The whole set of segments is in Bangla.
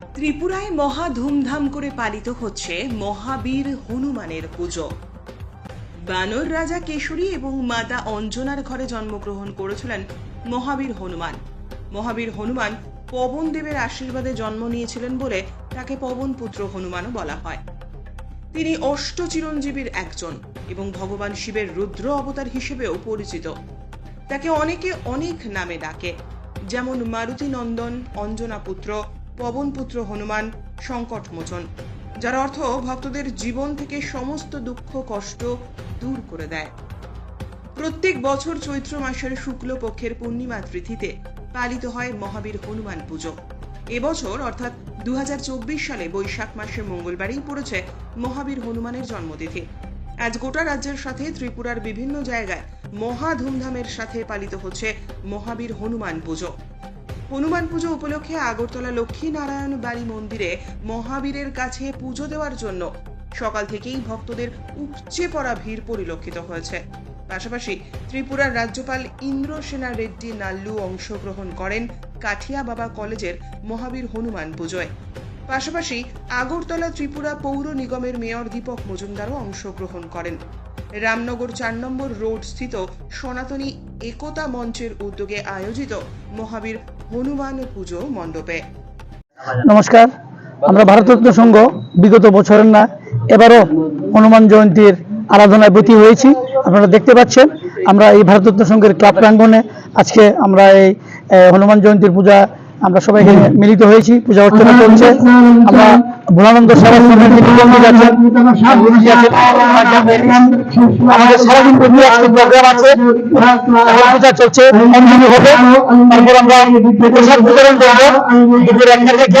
ত্রিপুরায় মহা ধুমধাম করে পালিত হচ্ছে মহাবীর হনুমানের পুজো। বানর রাজা কেশরী এবং মাতা অঞ্জনার ঘরে জন্মগ্রহণ করেছিলেন মহাবীর হনুমান। মহাবীর হনুমান পবন দেবের আশীর্বাদে জন্ম নিয়েছিলেন বলে তাকে পবন পুত্র হনুমানও বলা হয়। তিনি অষ্ট চিরঞ্জীবীর একজন এবং ভগবান শিবের রুদ্র অবতার হিসেবেও পরিচিত। তাকে অনেকে অনেক নামে ডাকে, যেমন মারুতি নন্দন, অঞ্জনা পুত্র পবন পুত্র হনুমান, সংকট মোচন, যার অর্থ ভক্তদের জীবন থেকে সমস্ত দুঃখ, কষ্ট দূর করে দেয়। প্রত্যেক বছর চৈত্র মাসের শুক্ল পক্ষের পূর্ণিমা তিথিতে পালিত হয় মহাবীর হনুমান পুজো। এবছর অর্থাৎ দু হাজার চব্বিশ সালে বৈশাখ মাসের মঙ্গলবারই পড়েছে মহাবীর হনুমানের জন্মতিথি। আজ গোটা রাজ্যের সাথে ত্রিপুরার বিভিন্ন জায়গায় মহা ধুমধামের সাথে পালিত হচ্ছে মহাবীর হনুমান পুজো। হনুমান পুজো উপলক্ষে আগরতলা লক্ষ্মী নারায়ণ বাড়ি মন্দিরে মহাবীরের কাছে পুজো দেওয়ার জন্য। সকাল থেকেই ভক্তদের উপচে পড়া ভিড় পরিলক্ষিত হয়েছে। পাশাপাশি ত্রিপুরার রাজ্যপাল ইন্দ্র সেনা রেড্ডি নাল্লু অংশগ্রহণ করেন কাঠিয়া বাবা কলেজের মহাবীর হনুমান পুজোয়। পাশাপাশি আগরতলা ত্রিপুরা পৌর নিগমের মেয়র দীপক মজুমদারও অংশগ্রহণ করেন। রামনগর চার নম্বর রোড স্থিত সনাতনী একতা মঞ্চের উদ্যোগে আয়োজিত মহাবীর হনুমান পুজো মণ্ডপে। নমস্কার, আমরা ভারতরত্ন সংঘ, বিগত বছরের না, এবারও হনুমান জয়ন্তীর আরাধনায় ব্রতী হয়েছি। আপনারা দেখতে পাচ্ছেন, আমরা এই ভারতরত্ন সংঘের ক্লাব প্রাঙ্গনে আজকে আমরা এই হনুমান জয়ন্তীর পূজা আমরা সবাই এখানে মিলিত হয়েছি পূজা অর্চনা চলছে আমরা ভোলানন্দ আমাদের সারাদিন আজকে প্রোগ্রাম আছে এখন পূজা চলছে অঞ্জলি হবে। তারপর আমরা প্রসাদ বিতরণ করব। দুপুর একটা থেকে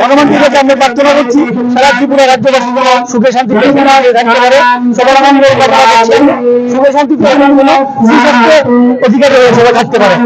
হনুমান টিকে আমরা প্রার্থনা করছি সারা ত্রিপুরা রাজ্যবাসী যেন সুখে শান্তি থাকতে পারে সবার আনন্দ কামনা করছি সুখে শান্তি অধিকার থাকতে পারে